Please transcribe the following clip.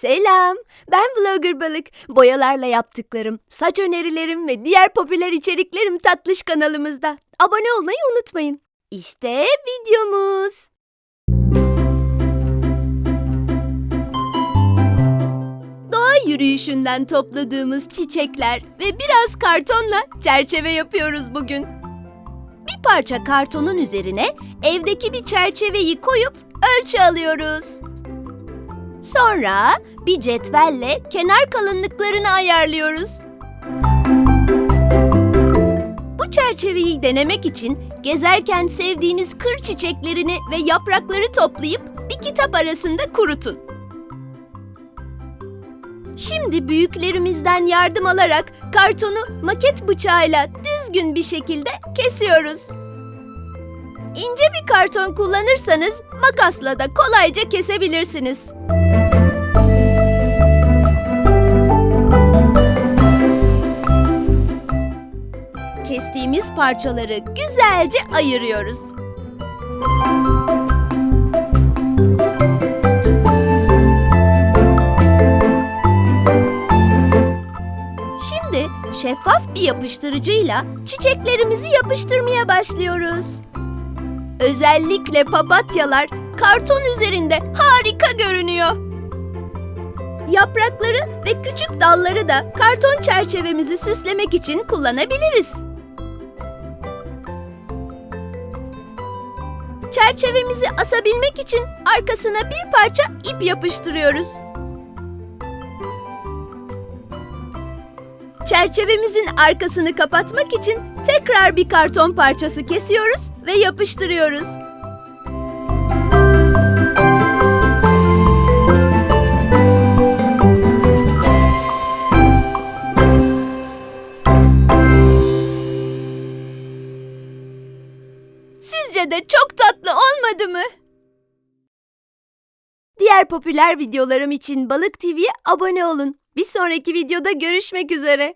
Selam, ben Vlogger Balık. Boyalarla yaptıklarım, saç önerilerim ve diğer popüler içeriklerim tatlış kanalımızda. Abone olmayı unutmayın. İşte videomuz. Doğa yürüyüşünden topladığımız çiçekler ve biraz kartonla çerçeve yapıyoruz bugün. Bir parça kartonun üzerine evdeki bir çerçeveyi koyup ölçü alıyoruz. Sonra bir cetvelle kenar kalınlıklarını ayarlıyoruz. Bu çerçeveyi denemek için gezerken sevdiğiniz kır çiçeklerini ve yaprakları toplayıp bir kitap arasında kurutun. Şimdi büyüklerimizden yardım alarak kartonu maket bıçağıyla düzgün bir şekilde kesiyoruz. İnce bir karton kullanırsanız makasla da kolayca kesebilirsiniz. Kestiğimiz parçaları güzelce ayırıyoruz. Şimdi şeffaf bir yapıştırıcıyla çiçeklerimizi yapıştırmaya başlıyoruz. Özellikle papatyalar karton üzerinde harika görünüyor. Yaprakları ve küçük dalları da karton çerçevemizi süslemek için kullanabiliriz. Çerçevemizi asabilmek için arkasına bir parça ip yapıştırıyoruz. Çerçevemizin arkasını kapatmak için tekrar bir karton parçası kesiyoruz ve yapıştırıyoruz. Sizce de çok tatlı olmadı mı? Diğer popüler videolarım için Balık TV'ye abone olun. Bir sonraki videoda görüşmek üzere.